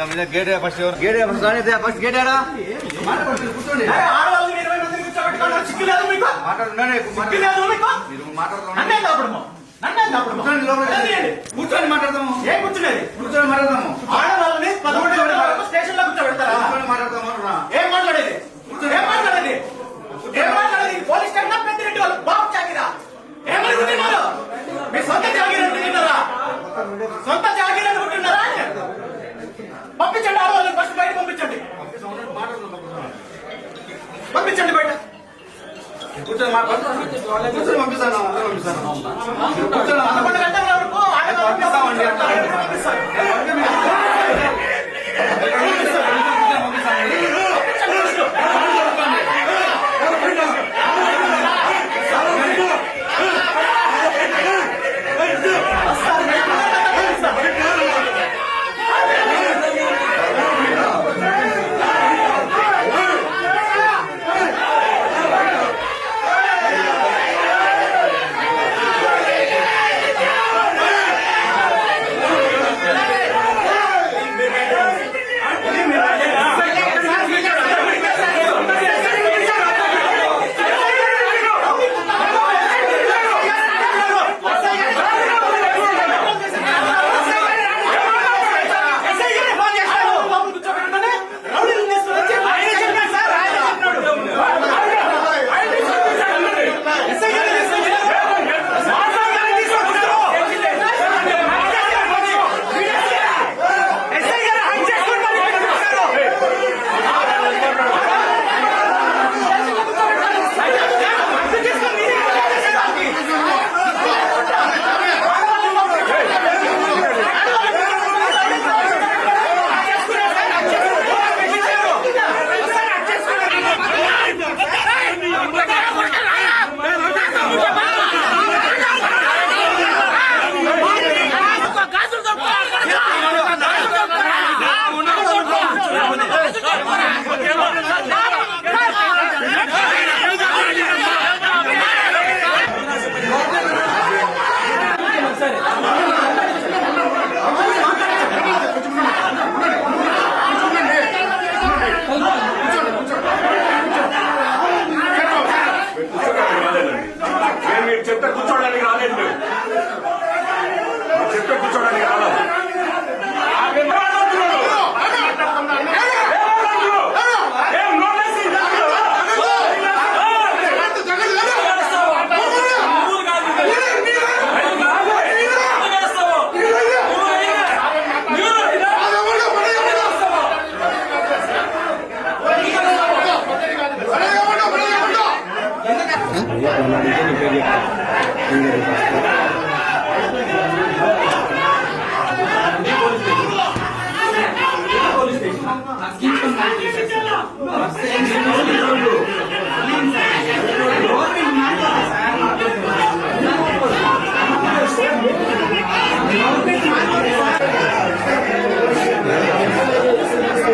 Gate first gate first gate. కూర్చొని మాట్లాడదాము ఏం కూర్చునేది కూర్చొని మాట్లాడదాము ఆడవాళ్ళని పదకొండు స్టేషన్లో కూర్చోబెడతారా కూర్చొని మాట్లాడదాము అంటున్నా. ఏం మాట్లాడేది ఏం మాట్లాడేది ఏం మాట్లాడేది పోలీస్ స్టేషన్ పెద్దిరెడ్డి వాళ్ళు బాబు చాకిరా ఏమనుకుంటున్నారు మీ సొంత జాగీర్ అనుకుంటున్నారా సొంత జాగీర్ అనుకుంటున్నారా పంపించండి ఆడవాళ్ళని ఫస్ట్ బయట పంపించండి పంపించండి బయట. కూర్చొని మాట్లాడు కూర్చొని పంపిస్తాను పంపిస్తాను కూర్చొని వరకు ఆడవాళ్ళని పంపిస్తామండి. పంపిస్తాం.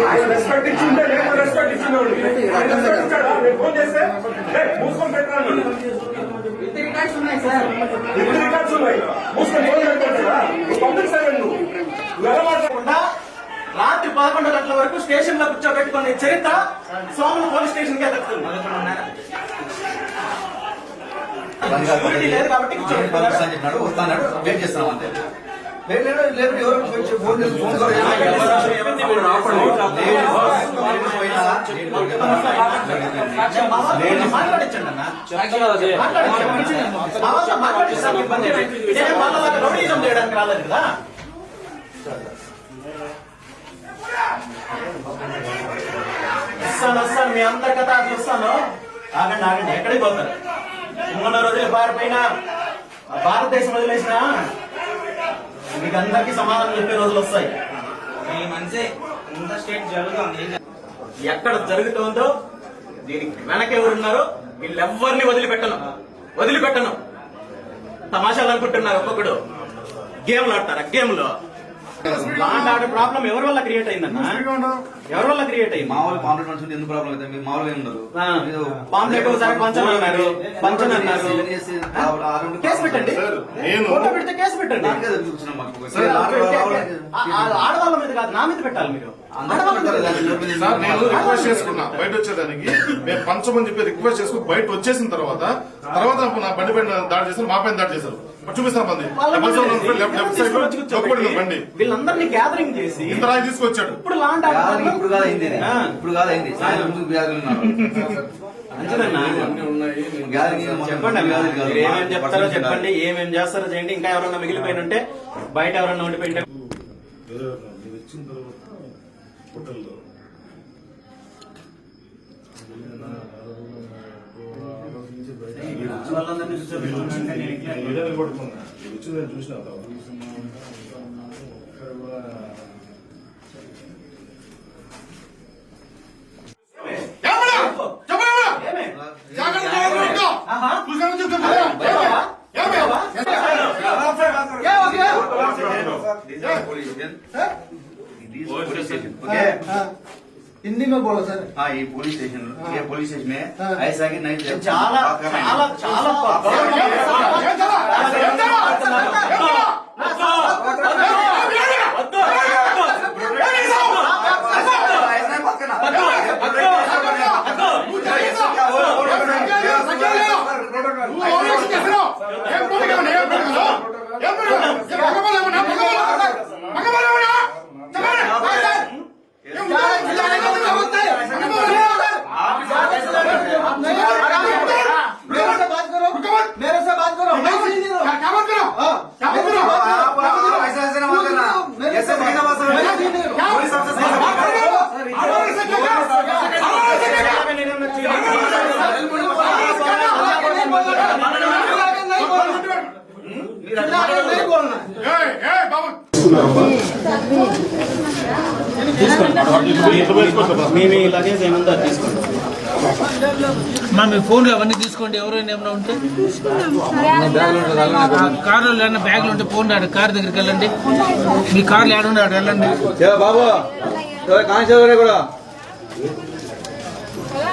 ఆయన రెస్పెక్ట్ ఇచ్చింటే నేను రెస్పెక్ట్ ఇచ్చినోడు ఆయన రెస్పెక్ట్ ఇచ్చాడా నేను ఫోన్ చేస్తే "ఏయ్, మూసుకొని పెట్టరా అన్నాడు. ఇప్పుడు రికార్డ్స్ ఉన్నాయి మూసుకొని ఫోన్ పెట్టుకోవచ్చురా నువ్వు పబ్లిక్ సర్వెంట్ నువ్వు నువ్వు ఎలా మాట్లాడు కాకుండా రాత్రి పదకొండు గంటల వరకు స్టేషన్లో కూర్చోబెట్టుకునే చరిత్ర సోమల పోలీస్ స్టేషన్కి దక్కుతుంది సెక్యూరిటీ లేదు కాబట్టి వస్తాడు వెయిట్ చేస్తున్నాం అంతే లేదు ఎవరు ఫోన్ ఫోన్ రౌడీజం చేయడానికి రాలేదు కదా వస్తాను వస్తాను మీ అందరి కథ చూస్తాను ఆగండి ఆగండి ఎక్కడికి పోతారు మూడు రోజులు పారిపోయినా భారతదేశం వదిలేసిన మీకు అందరికి సమాధానం చెప్పే రోజులు వస్తాయి ఈ మనిషి ఇంత స్టేట్ జరుగుతుంది ఎక్కడ జరుగుతుందో దీనికి వెనక ఎవరున్నారో వీళ్ళెవ్వరిని వదిలిపెట్టను. వదిలిపెట్టను. తమాషాలు అనుకుంటున్నారు ఒక్కొక్కడు. గేమ్లు ఆడతారా? గేమ్లో. లాండ్ ఆర్డర్ ప్రాబ్లం ఎవరి వల్ల క్రియేట్ అయిందన్న ఎవరి వల్ల క్రియేట్ అయింది? మామూలు పాంప్లెట్ మనుషులు ఎందుకు ప్రాబ్లం అయితే? మీకు మామూలుగా ఏం ఉండదు. ఆ, పాంప్లెట్ ఒకసారి పంచని అన్నారు. పంచని అన్నారు. కేసు పెట్టండి. నేను- ఫోటో పెడితే కేసు పెట్టండి. ఆడవాళ్ళ మీద కాదు నా మీద పెట్టాలి మీరు. సార్ నేను రిక్వెస్ట్ చేసుకున్నా బయట వచ్చేదానికి మేము పంచమని చెప్పి రిక్వెస్ట్ చేసుకుని బయట వచ్చేసిన తర్వాత తర్వాత నా బండి పైన దాడి చేశారు మా పైన దాడి చేశారు. చూపిస్తాను బండి. వాళ్ళ మీద లెఫ్ట్ లెఫ్ట్ సైడ్లో తీసుకొచ్చి చొక్కబడింది బండి. వీళ్ళందరినీ గ్యాదరింగ్ చేసి ఇంత రాయి తీసుకొచ్చాడు. ఇప్పుడు ఆర్డర్ ఇప్పుడు కాదు అయింది ఇది. ఆ. ఇప్పుడు కాదు అయింది సాయంత్రం ముందు వ్యాధులు చెప్పండి అన్న. వ్యాధులు కాదు. మీరు ఏమేం చెప్తారో చెప్పండి. ఏమేం చేస్తారో చేయండి. ఇంకా ఎవరన్నా మిగిలిపోయిన ఉంటే బయట ఎవరన్నా ఉండిపోయింటే వచ్చిన తర్వాత హోటల్లో వాళ్ళందరినీ కూర్చోబెట్టుకున్నాక నేను ఇట్లా ఏదైనా కొడుతున్నా వచ్చి నేను చూసిన తర్వాత हिंदी में बोलो सर हाँ ये पुलिस स्टेशन ये पुलिस स्टेशन है ऐसा कि नहीं చాలా చాలా చాలా मेरे మీ మా మీ ఫోన్లు అవన్నీ తీసుకోండి. ఎవరైనా ఏమైనా ఉంటే. కార్లో ఏమైనా బ్యాగులు ఉంటే ఫోన్ ఆడ కార్ దగ్గరికి వెళ్ళండి. మీ కార్లు ఏడ ఉండే వెళ్ళండి. బాబు? కూడా?